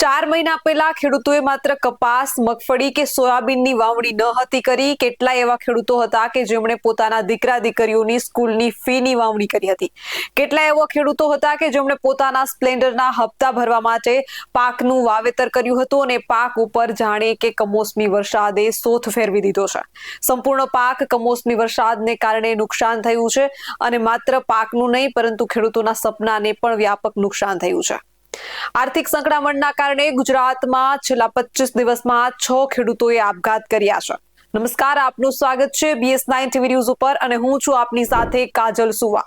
ચાર મહિના પહેલા ખેડૂતોએ માત્ર કપાસ, મગફળી કે સોયાબીનની વાવણી ન હતી કરી. કેટલાય એવા ખેડૂતો હતા કે જેમણે પોતાના દીકરા દીકરીઓની સ્કૂલની ફીની વાવણી કરી હતી. કેટલાય એવા ખેડૂતો હતા કે જેમણે પોતાના સ્પ્લેન્ડરના હપ્તા ભરવા માટે પાકનું વાવેતર કર્યું હતું અને પાક ઉપર જાણે કે કમોસમી વરસાદે સોથ ફેરવી દીધો છે. સંપૂર્ણ પાક કમોસમી વરસાદને કારણે નુકસાન થયું છે અને માત્ર પાકનું નહીં, પરંતુ ખેડૂતોના સપનાને પણ વ્યાપક નુકસાન થયું છે. આર્થિક સંકળામણના કારણે ગુજરાતમાં છેલ્લા પચીસ દિવસમાં છ ખેડૂતોએ આપઘાત કર્યા છે. નમસ્કાર, આપનું સ્વાગત છે બીએસ નાઇન ટીવી ન્યૂઝ ઉપર અને હું છું આપની સાથે કાજલ સુવા.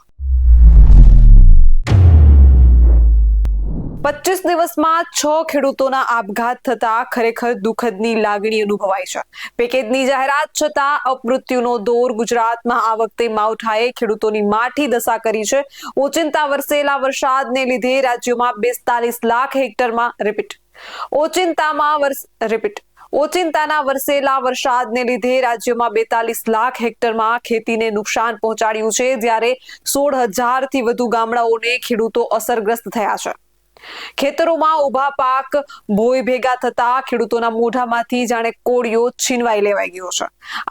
પચીસ દિવસમાં છ ખેડૂતોના આપઘાત થતા ખરેખર દુઃખદની લાગણી અનુભવાય છે. પેકેજની જાહેરાત છતાં અપમૃત્યુનો દોર ગુજરાતમાં આ વખતે માવઠાએ ખેડૂતોની માઠી દશા કરી છે. ઓચિંતા વરસેલા વરસાદને લીધે રાજ્યમાં બેતાલીસ લાખ હેક્ટરમાં રિપીટ ઓચિંતામાં રિપીટ ઓચિંતાના વરસેલા વરસાદને લીધે રાજ્યમાં બેતાલીસ લાખ હેક્ટરમાં ખેતીને નુકસાન પહોંચાડ્યું છે, જ્યારે સોળ હજારથી વધુ ગામડાઓને ખેડૂતો અસરગ્રસ્ત થયા છે. ખેતરોમાં ઊભા પાક ભોય ભેગા થતા ખેડૂતોના મોઢામાંથી જાણે કોળિયો છીનવાઈ લેવાઈ ગયો છે.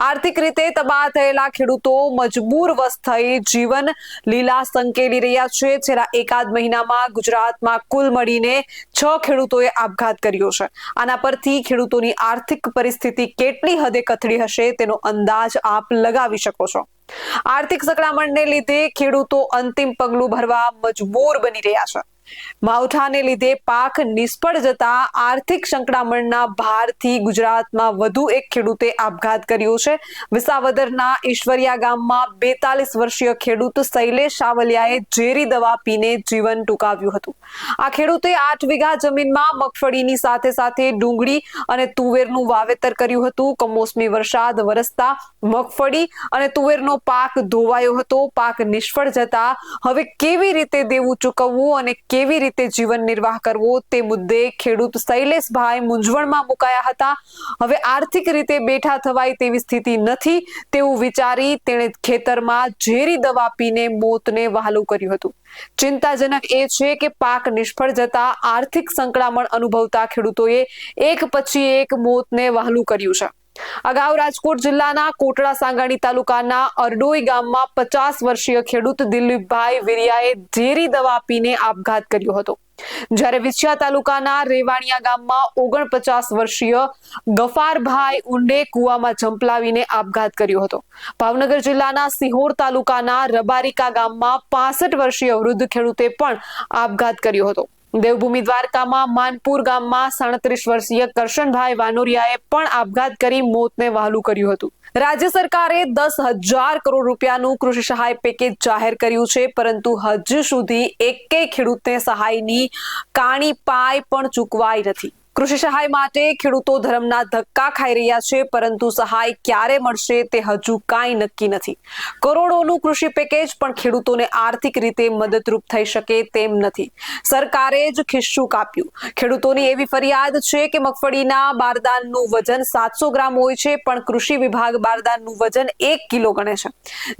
આર્થિક રીતે તબાહ થયેલા ખેડૂતો મજબૂર વશ થઈ જીવન લીલા સંકેલી રહ્યા છે. છેલ્લા એકાદ મહિનામાં ગુજરાતમાં કુલ મળીને છ ખેડૂતોએ આપઘાત કર્યો છે. આના પરથી ખેડૂતોની આર્થિક પરિસ્થિતિ કેટલી હદે કથળી હશે તેનો અંદાજ આપ લગાવી શકો છો. આર્થિક સંકળામણને લીધે ખેડૂતો અંતિમ પગલું ભરવા મજબૂર બની રહ્યા છે. માવઠાને લીધે પાક નિષ્ફળ જતા આર્થિક સંકળામણના ભારથી ગુજરાતમાં વધુ એક ખેડૂતે આપઘાત કર્યો છે. વિસાવદરના ઈશ્વરિયા ગામમાં બેતાલીસ વર્ષીય ખેડૂત શૈલેષ સાવલિયાએ ઝેરી દવા પીને જીવન ટૂંકાવ્યું હતું. આ ખેડૂતે આઠ વીઘા જમીનમાં મગફળીની સાથે સાથે ડુંગળી અને તુવેરનું વાવેતર કર્યું હતું. કમોસમી વરસાદ વરસતા મગફળી અને તુવેરનો પાક ધોવાયો હતો. પાક નિષ્ફળ જતા હવે કેવી રીતે દેવું ચૂકવવું અને કેવી રીતે જીવન નિર્વાહ કરવો તે મુદ્દે ખેડૂત શૈલેષભાઈ મૂંઝવણમાં મુકાયા હતા. હવે આર્થિક રીતે બેઠા થવાય તેવી સ્થિતિ નથી તેવું વિચારી તેણે ખેતરમાં ઝેરી દવા પીને મોતને વહાલું કર્યું હતું. ચિંતાજનક એ છે કે પાક નિષ્ફળ જતા આર્થિક સંકળામણ અનુભવતા ખેડૂતોએ એક પછી એક મોતને વહાલું કર્યું છે. અગાઉ રાજકોટ જિલ્લાના કોટડા સાંગાણી તાલુકાના અરડોઈ ગામમાં પચાસ વર્ષીય ખેડૂત દિલીપભાઈ વિરિયાએ ઝેરી દવા પીને આપઘાત કર્યો હતો. જ્યારે વિછિયા તાલુકાના રેવાણિયા ગામમાં ઓગણપચાસ વર્ષીય ગફારભાઈ ઉંડે કુવામાં ઝંપલાવીને આપઘાત કર્યો હતો. ભાવનગર જિલ્લાના સિહોર તાલુકાના રબારિકા ગામમાં પાસઠ વર્ષીય વૃદ્ધ ખેડૂતે પણ આપઘાત કર્યો હતો. દેવભૂમિ દ્વારકામાં માનપુર ગામમાં સાડત્રીસ વર્ષીય કરશનભાઈ વાનોરિયાએ પણ આપઘાત કરી મોતને વહાલું કર્યું હતું. રાજ્ય સરકારે દસ હજાર કરોડ રૂપિયાનું કૃષિ સહાય પેકેજ જાહેર કર્યું છે, પરંતુ હજુ સુધી એકેય ખેડૂતને સહાયની કાણી પાય પણ ચૂકવાઈ નથી. કૃષિ સહાય માટે ખેડૂતો ધર્મના ધક્કા ખાઈ રહ્યા છે, પરંતુ સહાય ક્યારે મળશે તે હજુ કાંઈ નક્કી નથી. કરોડોનું કૃષિ પેકેજ પણ ખેડૂતોને આર્થિક રીતે મદદરૂપ થઈ શકે તેમ નથી. સરકારે જ ખિસ્સું કાપ્યું. ખેડૂતોની એવી ફરિયાદ છે કે મગફળીના બારદાનનું વજન સાતસો ગ્રામ હોય છે, પણ કૃષિ વિભાગ બારદાનનું વજન એક કિલો ગણે છે.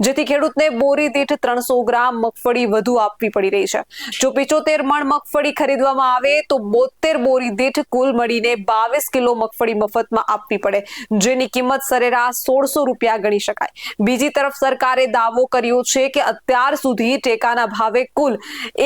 જેથી ખેડૂતને બોરી દીઠ ત્રણસો ગ્રામ મગફળી વધુ આપવી પડી રહી છે. જો પિચોતેર મણ મગફળી ખરીદવામાં આવે તો બોતેર બોરી દીઠ કુલ મળીને બાવીસ કિલો મગફળી મફતમાં આપવી પડે, જેની કિંમત સરેરાશ સોળસો રૂપિયા ગણી શકાય. બીજી તરફ સરકારે દાવો કર્યો છે કે અત્યાર સુધી ટેકાના ભાવે કુલ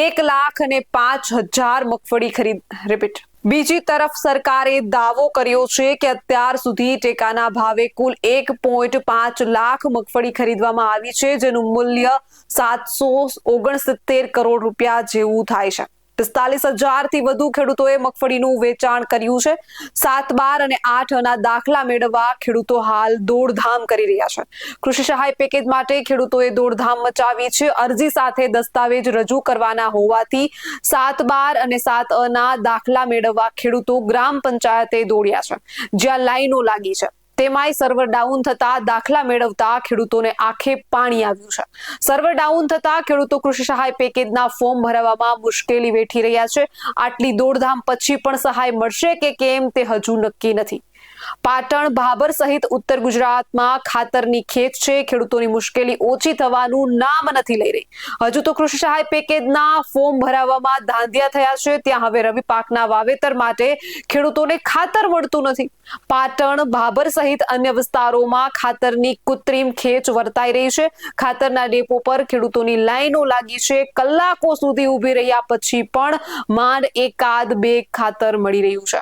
એક લાખ અને પાંચ હજાર મગફળી ખરીદ રિપીટ બીજી તરફ સરકારે દાવો કર્યો છે કે અત્યાર સુધી ટેકાના ભાવે કુલ એક પોઈન્ટ પાંચ લાખ મગફળી ખરીદવામાં આવી છે, જેનું મૂલ્ય સાતસો ઓગણસિત્તેર કરોડ રૂપિયા જેવું થાય છે. પિસ્તાલીસ હજારથી વધુ ખેડૂતોએ મગફળીનું વેચાણ કર્યું છે. સાત, બાર અને આઠ ના દાખલા મેળવવા ખેડૂતો હાલ દોડધામ કરી રહ્યા છે. કૃષિ સહાય પેકેજ માટે ખેડૂતોએ દોડધામ મચાવી છે. અરજી સાથે દસ્તાવેજ રજૂ કરવાના હોવાથી સાત, બાર અને સાત ના દાખલા મેળવવા ખેડૂતો ગ્રામ પંચાયતે દોડ્યા છે. જ્યાં લાઈનો લાગી છે. તેમાંય સર્વર ડાઉન થતા દાખલા મેળવતા ખેડૂતોને આંખે પાણી આવ્યું છે. સર્વર ડાઉન થતા ખેડૂતો કૃષિ સહાય પેકેજના ફોર્મ ભરવામાં મુશ્કેલી વેઠી રહ્યા છે. આટલી દોડધામ પછી પણ સહાય મળશે કે કેમ તે હજુ નક્કી નથી. પાટણ ભાબર સહિત ઉત્તર ગુજરાતમાં ખાતરની ખેત છે. ખેડૂતોની મુશ્કેલી ઓછી થવાનું નામ નથી લઈ રહી. હજુ તો કૃષિ સહાય પેકેજના ફોર્મ ભરાવવામાં ધાંધિયા થયા છે. ત્યાં હવે રવિ પાકના વાવેતર માટે ખેડૂતોને ખાતર મળતું નથી. પાટણ ભાબર સહિત અન્ય વિસ્તારોમાં ખાતરની કૃત્રિમ ખેંચ વર્તાઈ રહી છે. ખાતરના ડેપો પર ખેડૂતોની લાઈનો લાગી છે. કલાકો સુધી ઊભી રહ્યા પછી પણ માંડ એકાદ બે ખાતર મળી રહ્યું છે.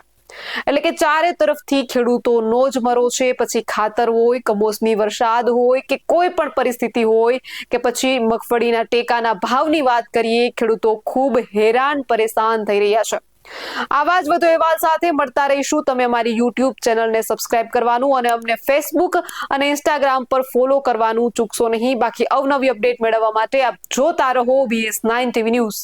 એટલે કે ચારે તરફથી ખેડૂતોનો જ મરો છે, પછી ખાતર હોય કમોસમી વરસાદ હોય કે કોઈ પણ પરિસ્થિતિ હોય કે પછી મગફળીના ટેકાના ભાવની વાત કરીએ, ખેડૂતો ખૂબ હેરાન પરેશાન થઈ રહ્યા છે. આવા જ વધુ અહેવાલ સાથે મળતા રહીશું. તમે અમારી યુટ્યુબ ચેનલને સબસ્ક્રાઇબ કરવાનું અને અમને ફેસબુક અને ઇન્સ્ટાગ્રામ પર ફોલો કરવાનું ચૂકશો નહીં. બાકી અવનવી અપડેટ મેળવવા માટે આપ જોતા રહો બીએસ નાઇન ટીવી ન્યૂઝ